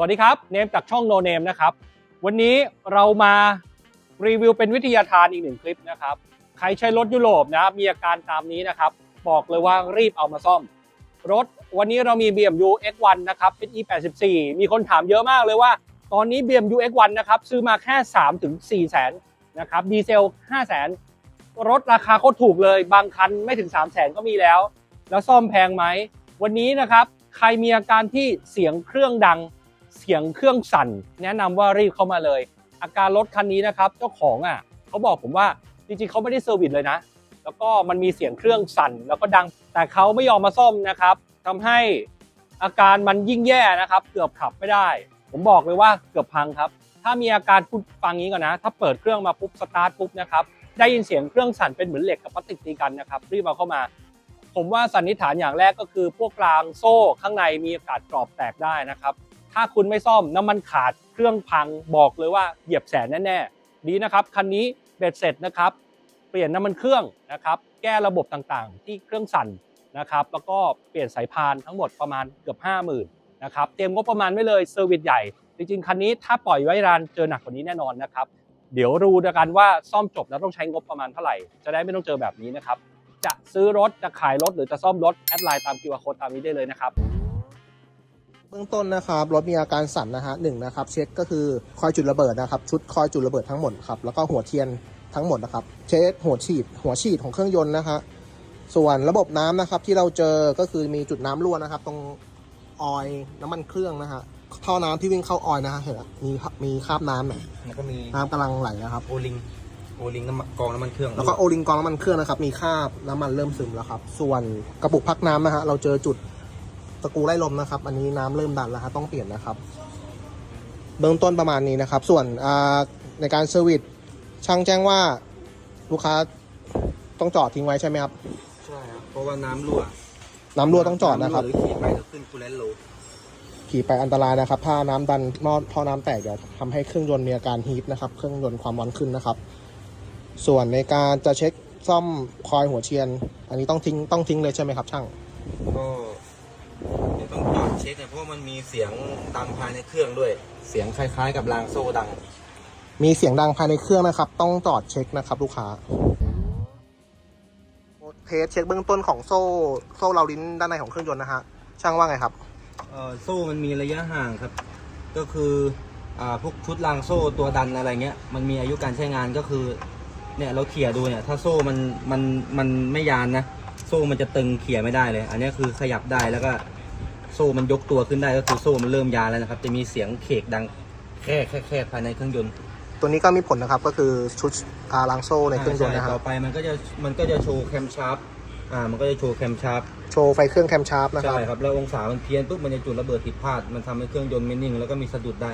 สวัสดีครับ เนมจากช่องโนเนมนะครับ วันนี้เรามารีวิวเป็นวิทยาทานอีกหนึ่งคลิปนะครับ ใครใช้รถยุโรปนะมีอาการตามนี้นะครับ บอกเลยว่ารีบเอามาซ่อม รถวันนี้เรามี BMW X1 นะครับเป็น E84 มีคนถามเยอะมากเลยว่า ตอนนี้ BMW X1 นะครับซื้อมาแค่3ถึง4แสนนะครับดีเซล 5 แสน รถราคาโคตรถูกเลย บางคันไม่ถึง 3 แสนก็มีแล้ว แล้วซ่อมแพงไหม วันนี้นะครับ ใครมีอาการที่เสียงเครื่องดัง เสียงเครื่องสั่น แนะนำว่ารีบเข้ามาเลย อาการรถคันนี้นะครับเจ้าของอะเขาบอกผมว่าจริงๆเขาไม่ได้เซอร์วิสเลยนะ แล้วก็มันมีเสียงเครื่องสั่น แล้วก็ดังแต่เขาไม่ยอมมาซ่อมนะครับทำให้อาการมันยิ่งแย่นะครับ เกือบขับไม่ได้ ผมบอกเลยว่าเกือบพังครับ ถ้ามีอาการพูดฟังนี้ก่อนนะ ถ้าเปิดเครื่องมาปุ๊บสตาร์ทปุ๊บนะครับได้ยินเสียงเครื่องสั่นเป็นเหมือนเหล็กกับพลาสติกตีกันนะครับรีบเอาเข้ามา ผมว่าสันนิษฐานอย่างแรกก็คือพวกรางโซ่ข้างในมีโอกาสกรอบแตกได้นะครับ ถ้าคุณไม่ซ่อมน้ำมันขาดเครื่องพังบอกเลยว่าเหยียบแสนแน่ๆดีนะครับคันนี้เบ็ดเสร็จนะครับ เปลี่ยนน้ำมันเครื่องนะครับ แก้ระบบต่างๆ ที่เครื่องสั่นนะครับ แล้วก็เปลี่ยนสายพานทั้งหมดประมาณเกือบ 50,000นะครับเตรียมงบประมาณไว้เลยเซอร์วิสใหญ่ จริงๆ คันนี้ถ้าปล่อยไว้รานเจอหนักกว่านี้แน่นอนนะครับ เดี๋ยวรู้ดกันว่าซ่อมจบแล้วต้องใช้งบประมาณเท่าไหร่ จะได้ไม่ต้องเจอแบบนี้นะครับ จะซื้อรถจะขายรถหรือจะซ่อมรถแอดไลน์ตาม QR Code ตามนี้ได้เลยนะครับ เบื้องต้นนะครับรถมีอาการสั่นนะฮะหนึ่งนะครับเช็คก็คือคอยจุดระเบิดนะครับชุดคอยจุดระเบิดทั้งหมดครับแล้วก็หัวเทียนทั้งหมดนะครับเช็คหัวฉีด หัวฉีดของเครื่องยนต์นะฮะส่วนระบบน้ำนะครับที่เราเจอก็คือมีจุดน้ำรั่วนะครับ ตรงออยล์น้ำมันเครื่องนะฮะท่อน้ำที่วิ่งเข้าออยล์นะฮะเห็นไหมมีมีคราบน้ำเนี่ยแล้วก็มีน้ำกำลังไหลนะครับโอลิงโอลิงน้ำมันกองน้ำมันเครื่องแล้วก็โอลิงกองน้ำมันเครื่องนะครับมีคราบน้ำมันเริ่มซึมแล้วครับ ส่วนกระปุกพักน้ำนะฮะเราเจอจุด ตะกูไล่ลมนะครับ อันนี้น้ำเริ่มดันแล้วฮะต้องเปลี่ยนนะครับ เบื้องต้นประมาณนี้นะครับ ส่วนอ่าในการเซอร์วิสช่างแจ้งว่าลูกค้าต้องจอดทิ้งไว้ใช่ไหมครับใช่ครับเพราะว่าน้ำรั่วน้ำรั่วต้องจอดนะครับำหรือขี่ไปแล้วขึ้นคูลเลนโลขี่ไปอันตรายนะครับ ถ้าน้ำดันหม้อท่อน้ำแตกเดี๋ยวทำให้เครื่องยนต์มีอาการฮีทนะครับ เครื่องยนต์ความร้อนขึ้นนะครับ ส่วนในการจะเช็คซ่อมคอยหัวเทียน อันนี้ต้องทิ้งต้องทิ้งเลยใช่ไหมครับ ช่างก็เดี๋ยวต้องจอดเช็คเนี่ยเพราะว่ามันมีเสียงดังภายในเครื่องด้วย เสียงคล้าย ๆ กับรางโซ่ดัง มีเสียงดังภายในเครื่องนะครับ ต้องจอดเช็คนะครับ ลูกค้าเทสเช็คเบื้องต้นของโซ่โซ่เราลิ้นด้านในของเครื่องยนต์นะฮะช่างว่าไงครับเอ่อโซ่มันมีระยะห่างครับ ก็คืออ่าพวกชุดรางโซ่ตัวดันอะไรเงี้ยมันมีอายุการใช้งานก็คือเนี่ยเราเขี่ยดูเนี่ยถ้าโซ่มันมันมันไม่ยานนะ โซ่มันจะตึงเขี่ยไม่ได้เลย อันนี้คือขยับได้แล้วก็ โซ่มันยกตัวขึ้นได้ก็คือโซ่มันเริ่มยานแล้วนะครับ จะมีเสียงเคกดังแค่แค่แค่ภายในเครื่องยนต์ตัวนี้ก็มีผลนะครับก็คือชุดอาลางโซ่ในเครื่องยนต์นะคใช่รัต่บอไปมันก็จะมันก็จะโชว์แคมชาร์ปอ่ามันก็จะโชว์แคมชาร์ปโชว์ไฟเครื่องแคมชาร์ปนะครับใช่ครับแล้วองศามันเพี้ยนปุ๊บมันจะจุดระเบิดผิดพลาดมันทำให้เครื่องยนต์ไม่นิ่งแล้วก็มีสะดุดได้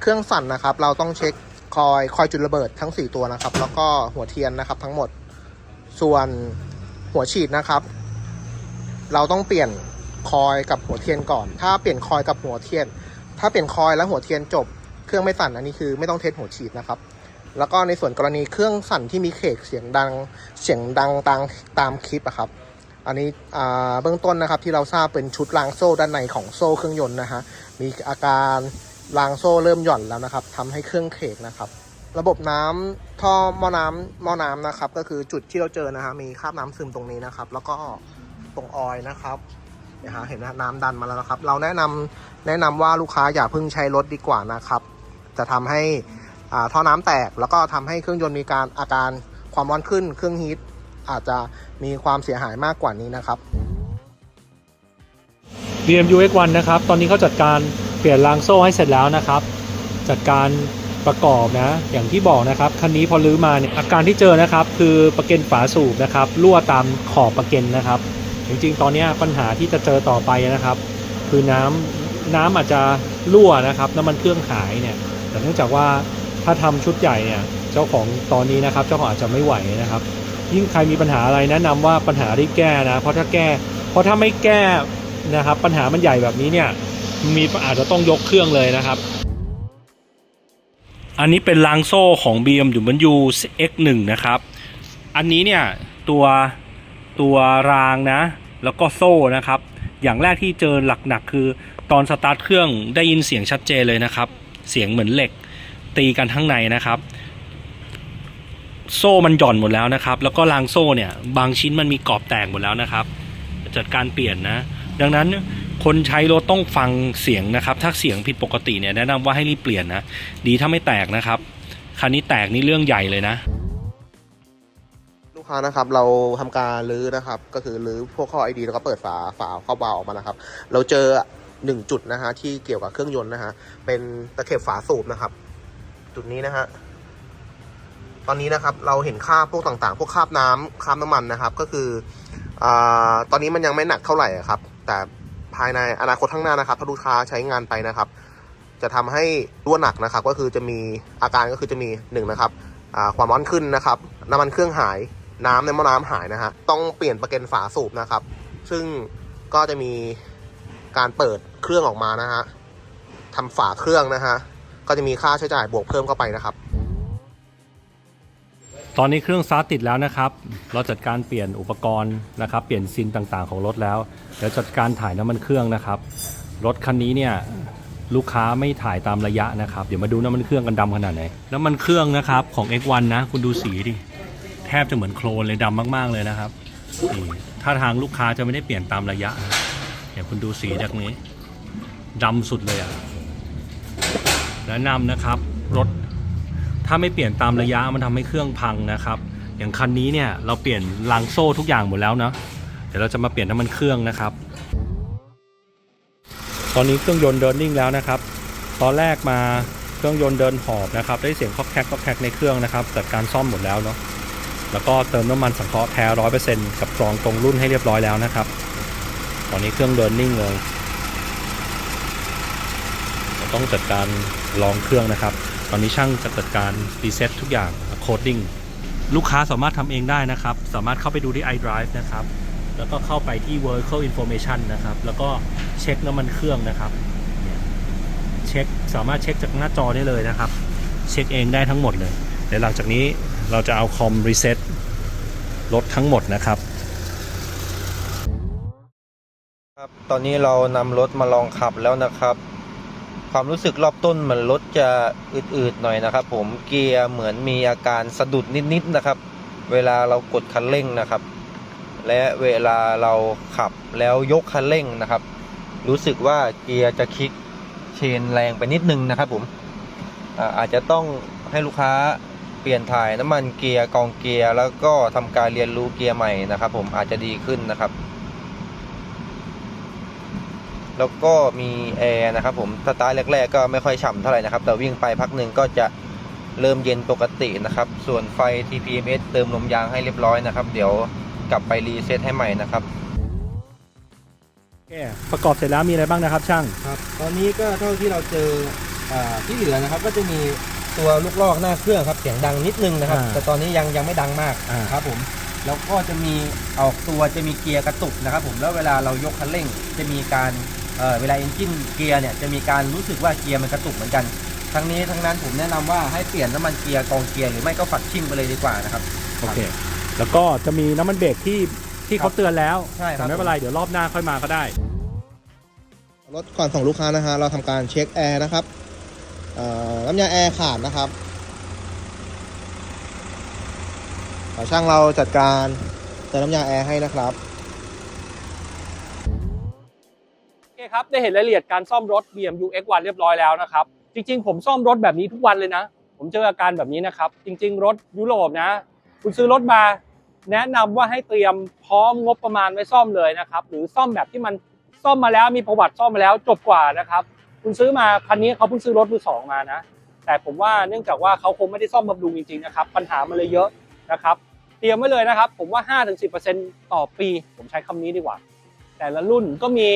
เครื่องสั่นนะครับเราต้องเช็คคอยคอยจุดระเบิดทั้ง 4 ตัวนะครับ แล้วก็หัวเทียนนะครับทั้งหมดส่วนหัวฉีดนะครับ เราต้องเปลี่ยนคอยกับหัวเทียนก่อน ถ้าเปลี่ยนคอยกับหัวเทียน ถ้าเปลี่ยนคอยแล้วหัวเทียนจบ เครื่องไม่สั่นอันนี้คือไม่ต้องเทสหัวฉีดนะครับ แล้วก็ในส่วนกรณีเครื่องสั่นที่มีเคกเสียงดังเสียงดังตามตามคลิปอะครับ อันนี้เบื้องต้นนะครับที่เราทราบเป็นชุดรางโซ่ด้านในของโซ่เครื่องยนต์นะฮะ มีอาการรางโซ่เริ่มหย่อนแล้วนะครับทำให้เครื่องเคกนะครับระบบน้ำท่อหม้อน้ำหม้อน้ำนะครับ ก็คือจุดที่เราเจอนะฮะมีคราบน้ำซึมตรงนี้นะครับ แล้วก็ ตรงออยนะครับนะฮะเห็นนะน้ำดันมาแล้วนะครับ เราแนะนำแนะนำว่าลูกค้าอย่าเพิ่งใช้รถดีกว่านะครับ จะทำให้อ่าท่อน้ำแตกแล้วก็ทำให้เครื่องยนต์มีการอาการความร้อนขึ้น เครื่องฮีทอาจจะมีความเสียหายมากกว่านี้นะครับ BMW X1 นะครับ ตอนนี้เขาจัดการเปลี่ยนรางโซ่ให้เสร็จแล้วนะครับ จัดการประกอบนะ อย่างที่บอกนะครับ คันนี้พอลื้อมาเนี่ยอาการที่เจอนะครับ คือประเก็นฝาสูบนะครับรั่วตามขอบประเก็นนะครับ จริงๆ ตอนนี้ปัญหาที่จะเจอต่อไปนะครับ คือน้ำน้ำอาจจะรั่วนะครับน้ำมันเครื่องหายเนี่ยแต่เนื่องจากว่าถ้าทำชุดใหญ่เนี่ยเจ้าของตอนนี้นะครับเจ้าของอาจจะไม่ไหวนะครับ ยิ่งใครมีปัญหาอะไรแนะนำว่าปัญหารีบแก้นะเพราะถ้าแก้เพราะถ้าไม่แก้นะครับ ปัญหามันใหญ่แบบนี้เนี่ยมีอาจจะต้องยกเครื่องเลยนะครับ อันนี้เป็นรางโซ่ของ BMW X1 นะครับ อันนี้เนี่ยตัว ตัวรางนะ แล้วก็โซ่นะครับ อย่างแรกที่เจอหลักๆคือ ตอนสตาร์ทเครื่องได้ยินเสียงชัดเจนเลยนะครับ เสียงเหมือนเหล็ก ตีกันข้างในนะครับ โซ่มันหย่อนหมดแล้วนะครับ แล้วก็รางโซ่เนี่ย บางชิ้นมันมีกรอบแตกหมดแล้วนะครับ จัดการเปลี่ยนนะ ดังนั้นคนใช้รถต้องฟังเสียงนะครับ ถ้าเสียงผิดปกติเนี่ยแนะนำว่าให้รีบเปลี่ยนนะ ดีถ้าไม่แตกนะครับ คันนี้แตกนี่เรื่องใหญ่เลยนะ กค้านะครับเราทำการรื้อนะครับ ก็คือรื้อพวกข้อไอดีแล้วก็เปิดฝาฝาเข้าเบาออกมานะครับ เราเจอหนึ่งจุดนะฮะที่เกี่ยวกับเครื่องยนต์นะฮะเป็นตะเข็บฝาสูบนะครับ จุดนี้นะฮะตอนนี้นะครับเราเห็นคราบพวกต่างๆ พวกคราบน้ำคราบน้ำมันนะครับ ก็คืออาตอนนี้มันยังไม่หนักเท่าไหร่ครับ แต่ภายในอนาคตข้างหน้านะครับถ้าลูกค้าใช้งานไปนะครับ จะทำให้รั่วหนักนะครับ ก็คือจะมีอาการก็คือจะมีหนึ่งนะครับอ่าความร้อนขึ้นนะครับ น้ำมันเครื่องหาย น้ำในหม้อน้ำหายนะฮะต้องเปลี่ยนประเก็นฝาสูบนะครับ ซึ่งก็จะมีการเปิดเครื่องออกมานะฮะทำฝาเครื่องนะฮะก็จะมีค่าใช้จ่ายบวกเพิ่มเข้าไปนะครับ ตอนนี้เครื่องสตาร์ทติดแล้วนะครับ เราจัดการเปลี่ยนอุปกรณ์นะครับ เปลี่ยนซินต่างๆของรถแล้วเดี๋ยวจัดการถ่ายน้ำมันเครื่องนะครับ รถคันนี้เนี่ยลูกค้าไม่ถ่ายตามระยะนะครับ เดี๋ยวมาดูน้ำมันเครื่องกันดำขนาดไหนน้ำมันเครื่องนะครับของ X1 นะคุณดูสีดิ แทบจะเหมือนโคลนเลยดำมาก ๆ เลยนะครับนี่ถ้าทางลูกค้าจะไม่ได้เปลี่ยนตามระยะเดี๋ยวคุณดูสีจากนี้ดำสุดเลยอะแนะนำนะครับรถถ้าไม่เปลี่ยนตามระยะมันทำให้เครื่องพังนะครับ อย่างคันนี้เนี่ยเราเปลี่ยนลังโซ่ทุกอย่างหมดแล้วเนาะเดี๋ยวเราจะมาเปลี่ยนน้ำมันเครื่องนะครับ ตอนนี้เครื่องยนต์เดินนิ่งแล้วนะครับ ตอนแรกมาเครื่องยนต์เดินหอบนะครับ ได้เสียงคอกแคกคอกแคกในเครื่องนะครับจัดการซ่อมหมดแล้วเนาะ แล้วก็เติมน้ำมันสังเคราะห์แท้ร้อยเปอร์เซ็นต์กับกรองตรงรุ่นให้เรียบร้อยแล้วนะครับ ตอนนี้เครื่องเดินนิ่งเลยต้องจัดการลองเครื่องนะครับ ตอนนี้ช่างจะจัดการรีเซ็ตทุกอย่างโคดดิ้งลูกค้าสามารถทำเองได้นะครับ สามารถเข้าไปดูที่ iDrive นะครับ แล้วก็เข้าไปที่ Vehicle Information นะครับ แล้วก็เช็คน้ำมันเครื่องนะครับเนี่ยเช็คสามารถเช็คจากหน้าจอได้เลยนะครับ เช็คเองได้ทั้งหมดเลยเดี๋ยวหลังจากนี้ เราจะเอาคอมรีเซ็ตรถทั้งหมดนะครับ ครับ ตอนนี้เรานำรถมาลองขับแล้วนะครับ ความรู้สึกรอบต้นมันรถจะอืดๆหน่อยนะครับ ผมเกียร์เหมือนมีอาการสะดุดนิดๆนะครับ เวลาเรากดคันเร่งนะครับ และเวลาเราขับแล้วยกคันเร่งนะครับ รู้สึกว่าเกียร์จะคลิกเชนแรงไปนิดนึงนะครับผมอาจจะต้องให้ลูกค้า เปลี่ยนถ่ายน้ำมันเกียร์กองเกียร์แล้วก็ทำการเรียนรู้เกียร์ใหม่นะครับ ผมอาจจะดีขึ้นนะครับ แล้วก็มีแอร์นะครับผมสตาร์ทแรก ๆ ก็ไม่ค่อยฉ่ำเท่าไหร่นะครับ แต่วิ่งไปพักหนึ่งก็จะเริ่มเย็นปกตินะครับ ส่วนไฟ TPMS เติมลมยางให้เรียบร้อยนะครับ เดี๋ยวกลับไปรีเซ็ตให้ใหม่นะครับโอเคประกอบเสร็จแล้วมีอะไรบ้างนะครับ ช่าง ครับ ตอนนี้ก็เท่าที่เราเจออาที่เหลือนะครับ ก็จะมี ตัวลูกลอกหน้าเครื่องครับเสียงดังนิดนึงนะครับ อ่าแต่ตอนนี้ยังยังไม่ดังมากอ่า ครับผมแล้วก็จะมีออกตัวจะมีเกียร์กระตุกนะครับ ผมแล้วเวลาเรายกคันเร่งจะมีการเอ่อเวลาเอนจินเกียร์เนี่ยจะมีการรู้สึกว่าเกียร์มันกระตุกเหมือนกัน ทั้งนี้ทั้งนั้นผมแนะนำว่าให้เปลี่ยนน้ำมันเกียร์กองเกียร์หรือไม่ก็ฝักชิ่งไปเลยดีกว่านะครับ โอเค แล้วก็จะมีน้ำมันเบรกที่ที่เขาเตือนแล้วใช่ครับ แต่ไม่เป็นไรเดี๋ยวรอบหน้าค่อยมาก็ได้ รถก่อนส่งลูกค้านะฮะเราทำการเช็คแอร์นะครับเอ่อ น้ำยาแอร์ขาดนะครับช่างเราจัดการเติมน้ำยาแอร์ให้นะครับโอเคครับได้เห็นรายละเอียดการซ่อมรถ BMW X1 เรียบร้อยแล้วนะครับ จริงๆ ผมซ่อมรถแบบนี้ทุกวันเลยนะ ผมเจออาการแบบนี้นะครับ จริง ๆ รถยุโรปนะ คุณซื้อรถมา แนะนำว่าให้เตรียมพร้อมงบประมาณไว้ซ่อมเลยนะครับ หรือซ่อมแบบที่มันซ่อมมาแล้วมีประวัติซ่อมมาแล้วจบกว่านะครับ คุณซื้อมาคันนี้เขาเพิ่งซื้อรถมือสองมานะ แต่ผมว่าเนื่องจากว่าเขาคงไม่ได้ซ่อมบำรุงจริงๆนะครับปัญหามันเลยเยอะนะครับเตรียมไว้เลยนะครับ ผมว่า 5-10%ต่อปี ผมใช้คำนี้ดีกว่า แต่ละรุ่นก็มี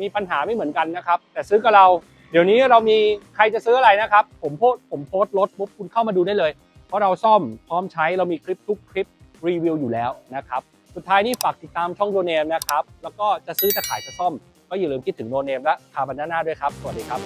มีปัญหาไม่เหมือนกันนะครับ แต่ซื้อกับเรา เดี๋ยวนี้เรามีใครจะซื้ออะไรนะครับ ผมโพสผมโพสรถปุ๊บคุณเข้ามาดูได้เลย เพราะเราซ่อมพร้อมใช้เรามีคลิปทุกคลิปรีวิวอยู่แล้วนะครับ สุดท้ายนี่ฝากติดตามช่องโนเนมนะครับ แล้วก็จะซื้อจะขายจะซ่อม ก็อย่าลืมคิดถึงโนเนมและคาบันนาด้วยครับ สวัสดีครับ